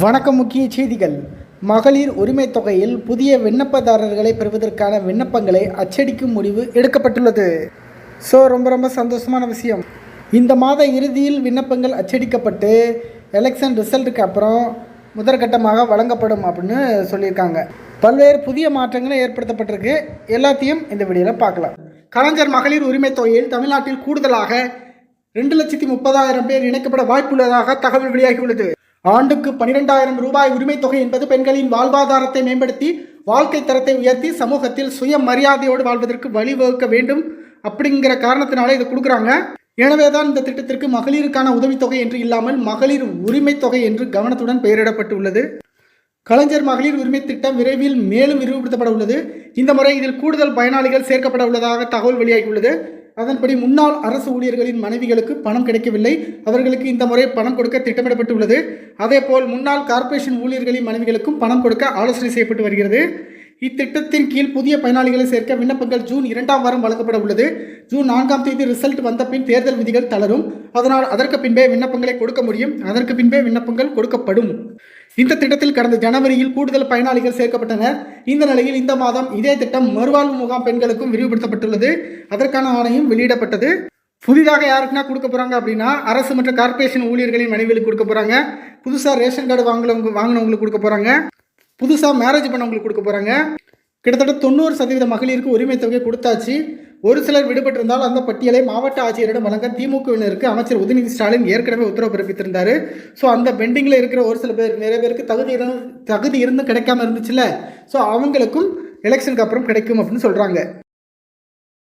வணக்கம் முக்கிய செய்திகள். மகளிர் உரிமைத் தொகையில் புதிய விண்ணப்பதாரர்களை பெறுவதற்கான விண்ணப்பங்களை அச்சடிக்கும் முடிவு எடுக்கப்பட்டுள்ளது. ஸோ ரொம்ப ரொம்ப சந்தோஷமான விஷயம். இந்த மாத இறுதியில் விண்ணப்பங்கள் அச்சடிக்கப்பட்டு எலெக்ஷன் ரிசல்ட்டுக்கு அப்புறம் முதற்கட்டமாக வழங்கப்படும் அப்படின்னு சொல்லியிருக்காங்க. பல்வேறு புதிய மாற்றங்களும் ஏற்படுத்தப்பட்டிருக்கு. எல்லாத்தையும் இந்த வீடியோவில் பார்க்கலாம். கலைஞர் மகளிர் உரிமைத் தொகையில் தமிழ்நாட்டில் கூடுதலாக ரெண்டு லட்சத்தி முப்பதாயிரம் பேர் இணைக்கப்பட வாய்ப்புள்ளதாக தகவல் வெளியாகியுள்ளது. ஆண்டுக்கு பனிரெண்டாயிரம் ரூபாய் உரிமை தொகை என்பது பெண்களின் வாழ்வாதாரத்தை மேம்படுத்தி வாழ்க்கை தரத்தை உயர்த்தி சமூகத்தில் சுய மரியாதையோடு வாழ்வதற்கு வழிவகுக்க வேண்டும் அப்படிங்கிற காரணத்தினால இதை கொடுக்குறாங்க. எனவே தான் இந்த திட்டத்திற்கு மகளிருக்கான உதவித்தொகை என்று இல்லாமல் மகளிர் உரிமை தொகை என்று கவனத்துடன் பெயரிடப்பட்டுள்ளது. கலைஞர் மகளிர் உரிமை திட்டம் விரைவில் மேலும் விரிவுபடுத்தப்பட உள்ளது. இந்த முறை இதில் கூடுதல் பயனாளிகள் சேர்க்கப்பட உள்ளதாக தகவல் வெளியாகியுள்ளது. அதன்படி முன்னாள் அரசு ஊழியர்களின் மனைவிகளுக்கு பணம் கிடைக்கவில்லை. அவர்களுக்கு இந்த முறை பணம் கொடுக்க திட்டமிடப்பட்டுள்ளது. அதேபோல் முன்னாள் கார்ப்பரேஷன் ஊழியர்களின் மனைவிகளுக்கும் பணம் கொடுக்க ஆலோசனை செய்யப்பட்டு வருகிறது. இத்திட்டத்தின் கீழ் புதிய பயனாளிகளை சேர்க்க விண்ணப்பங்கள் ஜூன் இரண்டாம் வாரம் வழங்கப்பட உள்ளது. ஜூன் நான்காம் தேதி ரிசல்ட் வந்த பின் தேர்தல் விதிகள் தளரும். அதனால் அதற்கு பின்பே விண்ணப்பங்களை கொடுக்க முடியும். அதற்கு பின்பே விண்ணப்பங்கள் கொடுக்கப்படும். இந்த திட்டத்தில் கடந்த ஜனவரியில் கூடுதல் பயனாளிகள் சேர்க்கப்பட்டனர். இந்த நிலையில் இந்த மாதம் இதே திட்டம் மறுவாழ்வு முகாம் பெண்களுக்கும் விரிவுபடுத்தப்பட்டுள்ளது. அதற்கான ஆணையம் வெளியிடப்பட்டது. புதிதாக யாருக்குன்னா கொடுக்க போகிறாங்க அப்படின்னா அரசு மற்றும் கார்ப்பரேஷன் ஊழியர்களின் மனைவிகளுக்கு கொடுக்க போகிறாங்க புதுசாக ரேஷன் கார்டு வாங்கினவங்க வாங்கினவங்களுக்கு கொடுக்க போகிறாங்க புதுசாக மேரேஜ் பண்ணவங்களுக்கு கொடுக்க போகிறாங்க கிட்டத்தட்ட தொண்ணூறு சதவீத மகளிருக்கு உரிமை தொகை கொடுத்தாச்சு. ஒரு சிலர் விடுபட்டிருந்தால் அந்த பட்டியலை மாவட்ட ஆட்சியரிடம் வழங்க திமுகவினருக்கு அமைச்சர் உதயநிதி ஸ்டாலின் ஏற்கனவே உத்தரவு பிறப்பித்திருந்தார். ஸோ அந்த பெண்டிங்கில் இருக்கிற ஒரு சில பேர் நிறைய பேருக்கு தகுதி இருந்து தகுதி இருந்தும் கிடைக்காம இருந்துச்சுல்ல. ஸோ அவங்களுக்கும் எலெக்ஷனுக்கு அப்புறம் கிடைக்கும் அப்படின்னு சொல்கிறாங்க